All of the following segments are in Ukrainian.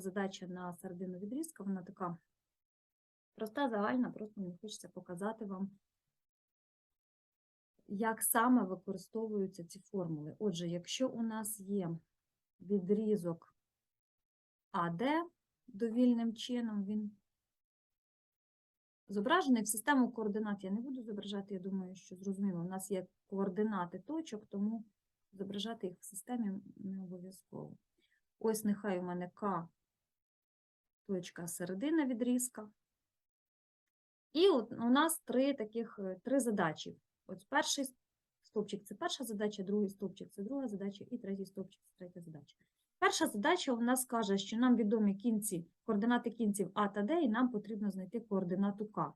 задача на середину відрізка, вона така проста, загальна, просто мені хочеться показати вам, як саме використовуються ці формули. Отже, якщо у нас є відрізок АД довільним чином, він зображений в систему координат. Я не буду зображати, я думаю, що зрозуміло. У нас є координати точок, тому зображати їх в системі не обов'язково. Ось нехай у мене К точка середина відрізка. І от у нас три таких е, три задачі. Ось перший стовпчик це перша задача, другий стовпчик це друга задача, і третій стовпчик це третя задача. Перша задача у нас каже, що нам відомі кінці, координати кінців А та Д, і нам потрібно знайти координату К.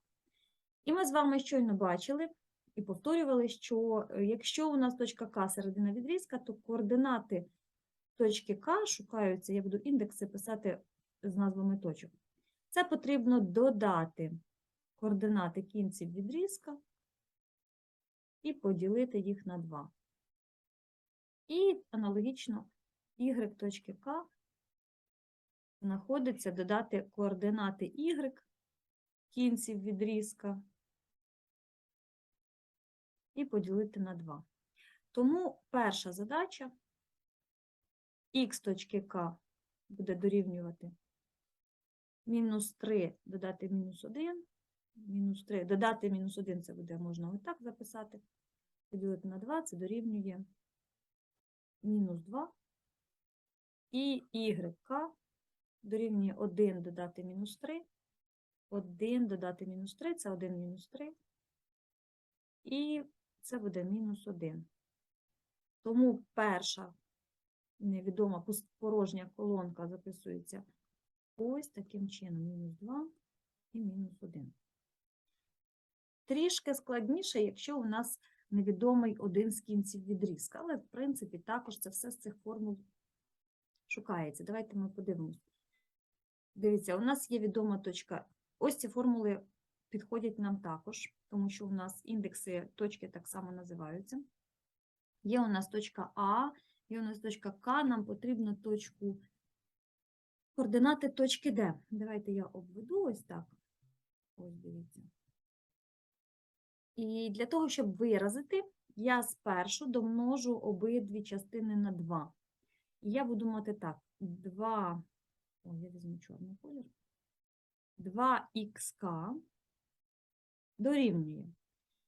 І ми з вами щойно бачили і повторювали, що е, якщо у нас точка К середина відрізка, то координати точки К шукаються, я буду індекси писати з назвами точок. Це потрібно додати координати кінців відрізка і поділити їх на 2. І аналогічно y знаходиться додати координати y кінців відрізка і поділити на 2. Тому перша задача х буде дорівнювати мінус 3 додати мінус 1, мінус 3, додати мінус 1 це буде можна отак записати, поділити на 2, це дорівнює мінус 2, і YK дорівнює 1 додати мінус 3, 1 додати мінус 3, це 1 мінус 3, і це буде мінус 1. Тому перша невідома порожня колонка записується ось таким чином. Мінус 2 і мінус 1. Трішки складніше, якщо у нас невідомий один з кінців відрізка, але, в принципі, також це все з цих формул шукається. Давайте ми подивимось. Дивіться, у нас є відома точка. Ось ці формули підходять нам також, тому що у нас індекси точки так само називаються. Є у нас точка А, є у нас точка К, нам потрібно точку координати точки Д. Давайте я обведу ось так. Ось дивіться. І для того, щоб виразити, я спершу домножу обидві частини на 2. І я буду мати так: 2, о, я візьму чорний колір, 2х дорівнює.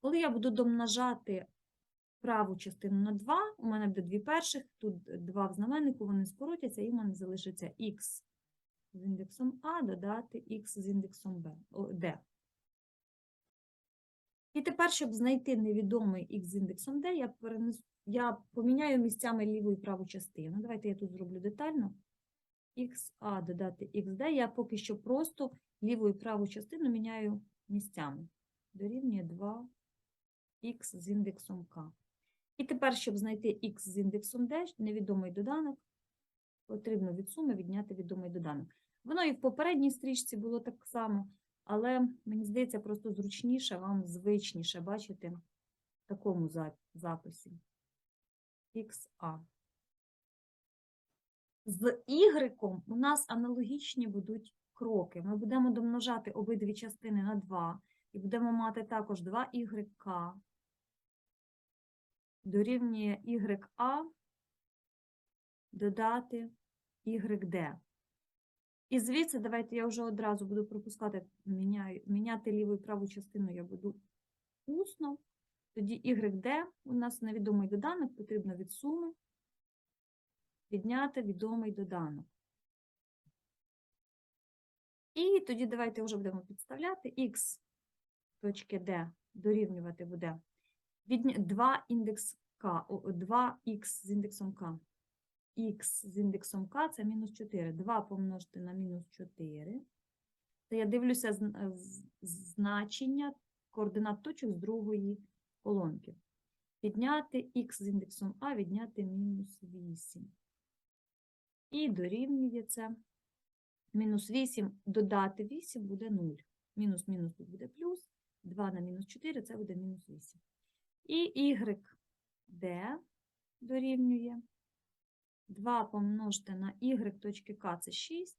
Коли я буду домножати праву частину на 2, у мене буде дві перших, тут 2 в знаменнику, вони скоротяться, і в мене залишиться х з індексом А додати х з індексом Б, D. І тепер, щоб знайти невідомий х з індексом D, я, перенесу, я поміняю місцями ліву і праву частину. Давайте я тут зроблю детально. XA додати XD. Я поки що просто ліву і праву частину міняю місцями. Дорівнює 2х з індексом К. І тепер, щоб знайти х з індексом D, невідомий доданок, потрібно від суми відняти відомий доданок. Воно і в попередній стрічці було так само, але мені здається, просто зручніше, вам звичніше бачити в такому записі. XA. З Y у нас аналогічні будуть кроки. Ми будемо домножати обидві частини на 2 і будемо мати також 2YK дорівнює YA додати YD. І звідси, давайте я вже одразу буду пропускати, міняю, міняти ліву і праву частину я буду усно. Тоді YD у нас невідомий доданок, потрібно від суми відняти відомий доданок. І тоді давайте вже будемо підставляти х точки D дорівнювати буде відня- 2 індекс К, 2х з індексом К. Х з індексом К це мінус 4. 2 помножити на мінус 4. Це я дивлюся значення координат точок з другої колонки. Відняти х з індексом А, відняти мінус 8. І дорівнює це мінус 8, додати 8 буде 0. Мінус мінус тут буде плюс, 2 на мінус 4 це буде мінус 8. І y d дорівнює 2 помножити на y точки k це 6,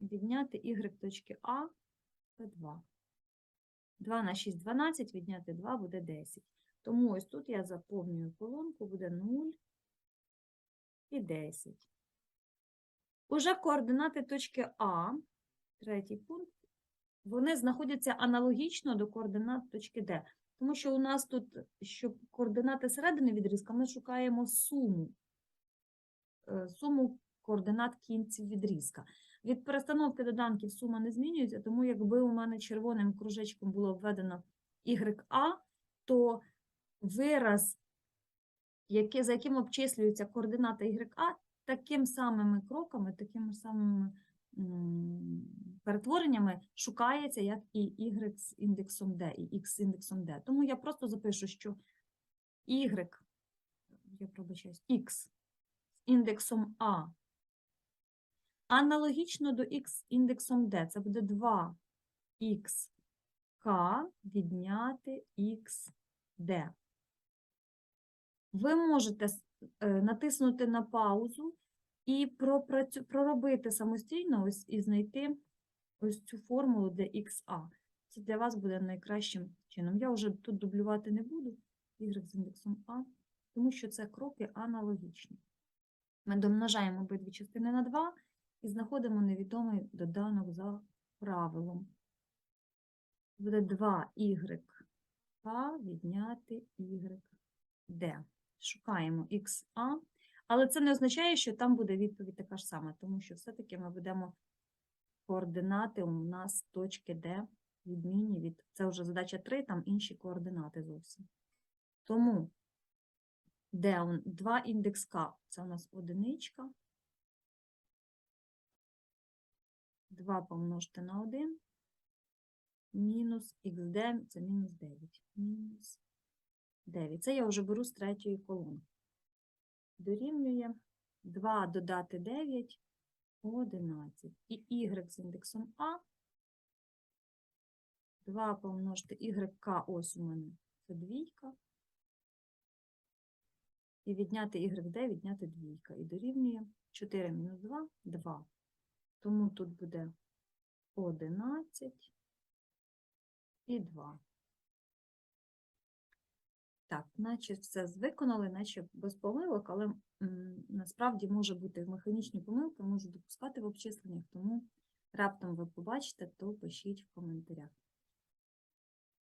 відняти y точки А це 2. 2 на 6 – 12, відняти 2 буде 10. Тому ось тут я заповнюю колонку, буде 0 і 10. Уже координати точки А, третій пункт, вони знаходяться аналогічно до координат точки Д. Тому що у нас тут, щоб координати середини відрізка, ми шукаємо суму, суму координат кінців відрізка. Від перестановки доданків сума не змінюється, тому якби у мене червоним кружечком було введено YA, то вираз, який, за яким обчислюється координата YA, таким самими кроками, такими самими перетвореннями шукається, як і y з індексом d, і x з індексом d. Тому я просто запишу, що y, я пробачаюсь, x індексом a аналогічно до з індексом d. Це буде 2х відняти x d. Ви можете е, натиснути на паузу і проробити самостійно ось і знайти ось цю формулу dxa. Це для вас буде найкращим чином. Я вже тут дублювати не буду, y з індексом a, тому що це кроки аналогічні. Ми домножаємо обидві частини на 2 і знаходимо невідомий доданок за правилом. Буде 2y k відняти y d. Шукаємо xa, але це не означає, що там буде відповідь така ж сама, тому що все-таки ми будемо координати у нас точки D відмінні від, це вже задача 3, там інші координати зовсім. Тому де он 2 індекс К, це у нас одиничка. 2 помножити на 1, мінус xd, це мінус 9. Мінус 9. Це я вже беру з третьої колонки. Дорівнює 2 додати 9, 11. І y з індексом А. 2 помножити YK, ось у мене, це двійка. І відняти YD, відняти двійка. І дорівнює 4 мінус 2, 2. Тому тут буде 11 і 2. Так, наче все виконали, наче без помилок, але насправді може бути механічні помилки, можу допускати в обчисленнях, тому раптом ви побачите, то пишіть в коментарях.